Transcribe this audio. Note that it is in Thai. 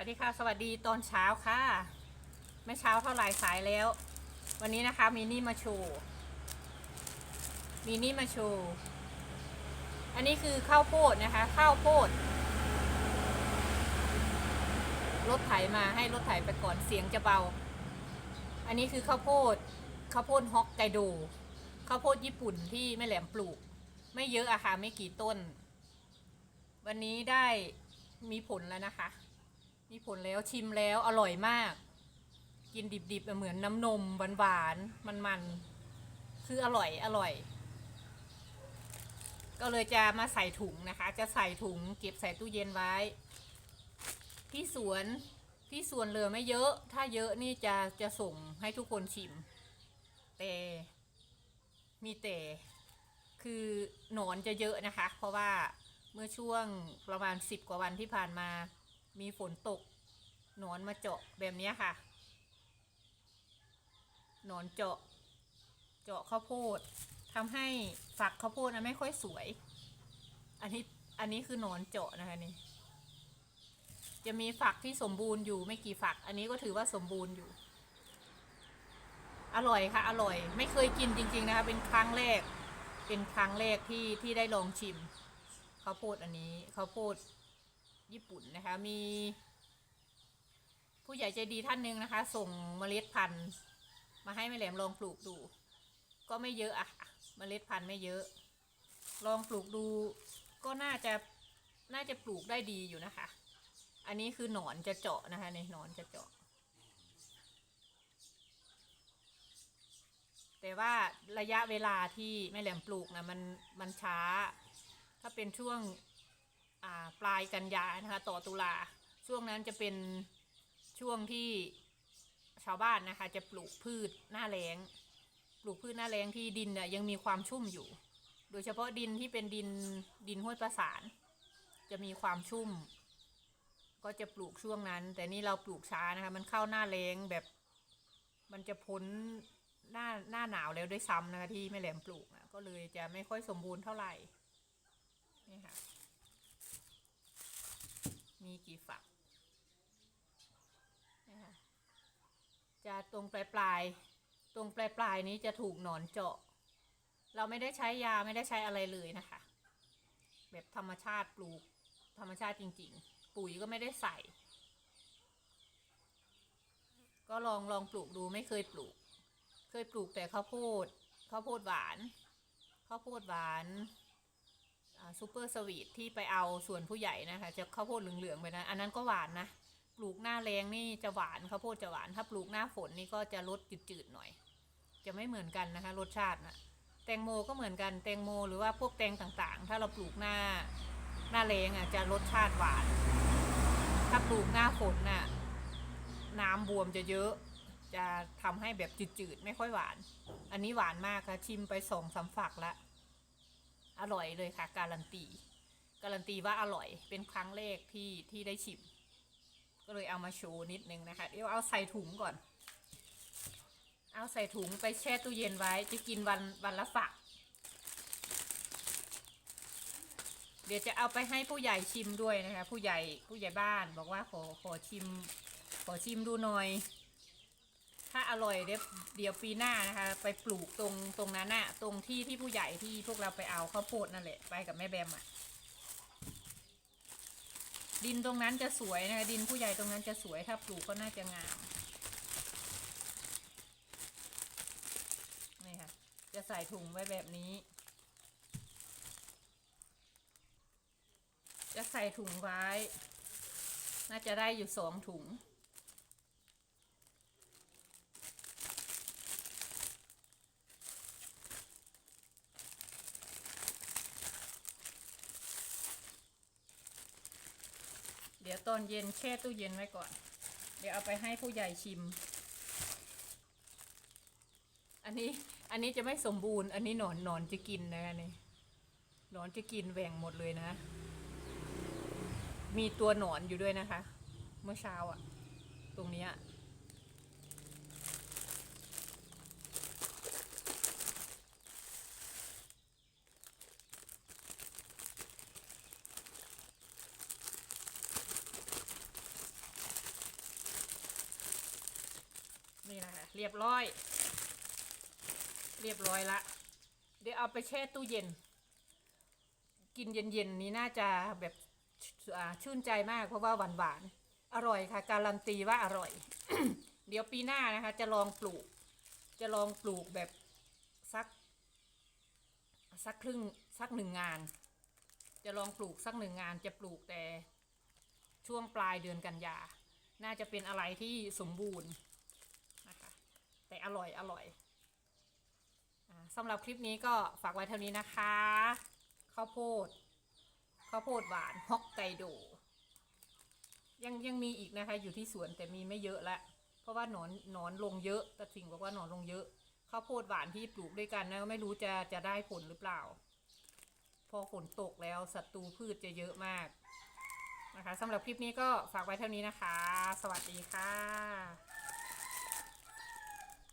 วัสดีค่ะ สวัสดีตอนเช้าค่ะไม่เช้าเท่าไหร่สายแล้ว วันนี้นะคะมีนี่มาโชว์มีนี่มาโชว์อันนี้คือข้าวโพดนะคะ ข้าวโพดรถไถมาให้รถไถไปก่อนเสียงจะเบา อันนี้คือข้าวโพดข้าวโพดฮอกไกโดข้าวโพดญี่ปุ่นที่แม่แหลมปลูก ไม่เยอะอะค่ะไม่กี่ต้น วันนี้ได้มีผลแล้วนะคะ มีผลแล้วชิมแล้วอร่อยมาก กินดิบๆเหมือนน้ำนมหวานๆมันๆคืออร่อยอร่อย ก็เลยจะมาใส่ถุงนะคะ จะใส่ถุงเก็บใส่ตู้เย็นไว้ ที่สวนที่สวนเหลือไม่เยอะ ถ้าเยอะนี่จะจะส่งให้ทุกคนชิม แต่มีแต่คือหนอนจะเยอะนะคะ เพราะว่าเมื่อช่วงประมาณสิบกว่าวันที่ผ่านมา มีฝนตกหนอนมาเจาะแบบนี้ค่ะ หนอนเจาะ เจาะข้าวโพดทำให้ฝักข้าวโพดนะไม่ค่อยสวย อันนี้อันนี้คือหนอนเจาะนะคะนี่ จะมีฝักที่สมบูรณ์อยู่ไม่กี่ฝัก อันนี้ก็ถือว่าสมบูรณ์อยู่ อร่อยค่ะ อร่อย ไม่เคยกินจริง ๆ นะคะ เป็นครั้งแรก เป็นครั้งแรกที่ที่ได้ลองชิมข้าวโพดอันนี้ข้าวโพด ญี่ปุ่นนะคะ มี ผู้ใหญ่ใจดีท่านหนึ่งนะคะ ส่งเมล็ดพันธุ์ มาให้แม่แหลมลองปลูกดู ก็ไม่เยอะอะเมล็ดพันธุ์ไม่เยอะ ลองปลูกดู ก็น่าจะน่าจะปลูกได้ดีอยู่นะคะ อันนี้คือหนอนจะเจาะนะคะในหนอนจะเจาะ แต่ว่าระยะเวลาที่แม่แหลมปลูกนะมันมันช้า ถ้าเป็นช่วง ปลายกันยานะคะต่อตุลาช่วงนั้นจะเป็นช่วงที่ชาวบ้านนะคะ จะปลูกพืชหน้าแล้ง ปลูกพืชหน้าแล้งที่ดินเนี่ยยังมีความชุ่มอยู่ โดยเฉพาะดินที่เป็นดินดินห้วยประสาน จะมีความชุ่ม ก็จะปลูกช่วงนั้น แต่นี่เราปลูกช้านะคะ มันเข้าหน้าแล้งแบบ มันจะพ้นหน้าหน้าหนาวแล้วด้วยซ้ำนะคะที่แม่แหลมปลูกนะก็เลยจะไม่ค่อยสมบูรณ์เท่าไหร่นี่ค่ะ กี่ฝักนี่ค่ะจะตรงปลายปลายตรงปลายปลายนี้จะถูกหนอนเจาะ เราไม่ได้ใช้ยาไม่ได้ใช้อะไรเลยนะคะ แบบธรรมชาติปลูกธรรมชาติจริง ๆ ปุ๋ยก็ไม่ได้ใส่ ก็ลองลองปลูกดูไม่เคยปลูก เคยปลูกแต่ข้าวโพดข้าวโพดหวานข้าวโพดหวาน ซูเปอร์สวีทที่ไปเอาส่วนผู้ใหญ่นะคะจะข้าวโพดเหลืองๆไปนะ อันนั้นก็หวานนะ ปลูกหน้าแรงนี่จะหวานข้าวโพดจะหวาน ถ้าปลูกหน้าฝนนี่ก็จะรสจืดๆหน่อย จะไม่เหมือนกันนะคะ รสชาตินะแตงโมก็เหมือนกันแตงโมหรือว่าพวกแตงต่างๆ ถ้าเราปลูกหน้าหน้าแรงอะจะรสชาติหวาน ถ้าปลูกหน้าฝนน่ะน้ำบวมจะเยอะ จะทำให้แบบจืดๆไม่ค่อยหวาน อันนี้หวานมากค่ะชิมไปสองสาฝักละ ร่อยเลยค่ะ การันตี การันตีว่าอร่อย เป็นครั้งแรกที่ที่ได้ชิม ก็เลยเอามาโชว์นิดนึงนะคะ เดี๋ยวเอาใส่ถุงก่อน เอาใส่ถุงไปแช่ตู้เย็นไว้ จะกินวันวันละฝัก เดี๋ยวจะเอาไปให้ผู้ใหญ่ชิมด้วยนะคะ ผู้ใหญ่ผู้ใหญ่บ้านบอกว่าขอขอชิม ขอชิมดูหน่อย ถ้าอร่อยเดี๋ยวเดี๋ยวปีหน้านะคะ ไปปลูกตรงตรงนั้นน่ะ ตรงที่ที่ผู้ใหญ่ที่พวกเราไปเอาข้าวโพดนั่นแหละไปกับแม่แบมอะ ดินตรงนั้นจะสวยนะคะดินผู้ใหญ่ตรงนั้นจะสวยถ้าปลูกก็น่าจะงามนี่ค่ะ จะใส่ถุงไว้แบบนี้ จะใส่ถุงไว้ น่าจะได้อยู่สองถุง ดี๋ยวตอนเย็นแช่ตู้เย็นไว้ก่อน เดี๋ยวเอาไปให้ผู้ใหญ่ชิม อันนี้อันนี้จะไม่สมบูรณ์ อันนี้หนอนหนอนจะกินนะนี่หนอนจะกินแหว่งหมดเลยนะ มีตัวหนอนอยู่ด้วยนะคะ เมื่อเช้าอะตรงนี้ย เรียบร้อย เรียบร้อยละ เดี๋ยวเอาไปแช่ตู้เย็น กินเย็นๆนี้น่าจะแบบชื่นใจมากเพราะว่าหวานๆ อร่อยค่ะ การันตีว่าอร่อย เดี๋ยวปีหน้านะคะ จะลองปลูก จะลองปลูกแบบสักสักครึ่งสักหนึ่งงาน จะลองปลูกสักหนึ่งงาน จะปลูกแต่ช่วงปลายเดือนกันยา น่าจะเป็นอะไรที่สมบูรณ์ แต่อร่อยอร่อยอสำหรับคลิปนี้ก็ฝากไว้เท่านี้นะคะข้าวโพดข้าวโพดหวานฮอกไกโดยังยังมีอีกนะคะ อยู่ที่สวนแต่มีไม่เยอะละเพราะว่าหนอนหนอนลงเยอะแต่ถิงบอกว่าหนอนลงเยอะข้าวโพดหวานที่ปลูกด้วยกันนะก็ไม่รู้จะจะได้ผลหรือเปล่า พอฝนตกแล้วศัตรูพืชจะเยอะมากนะคะสำหรับคลิปนี้ก็ฝากไว้เท่านี้นะคะ สวัสดีค่ะ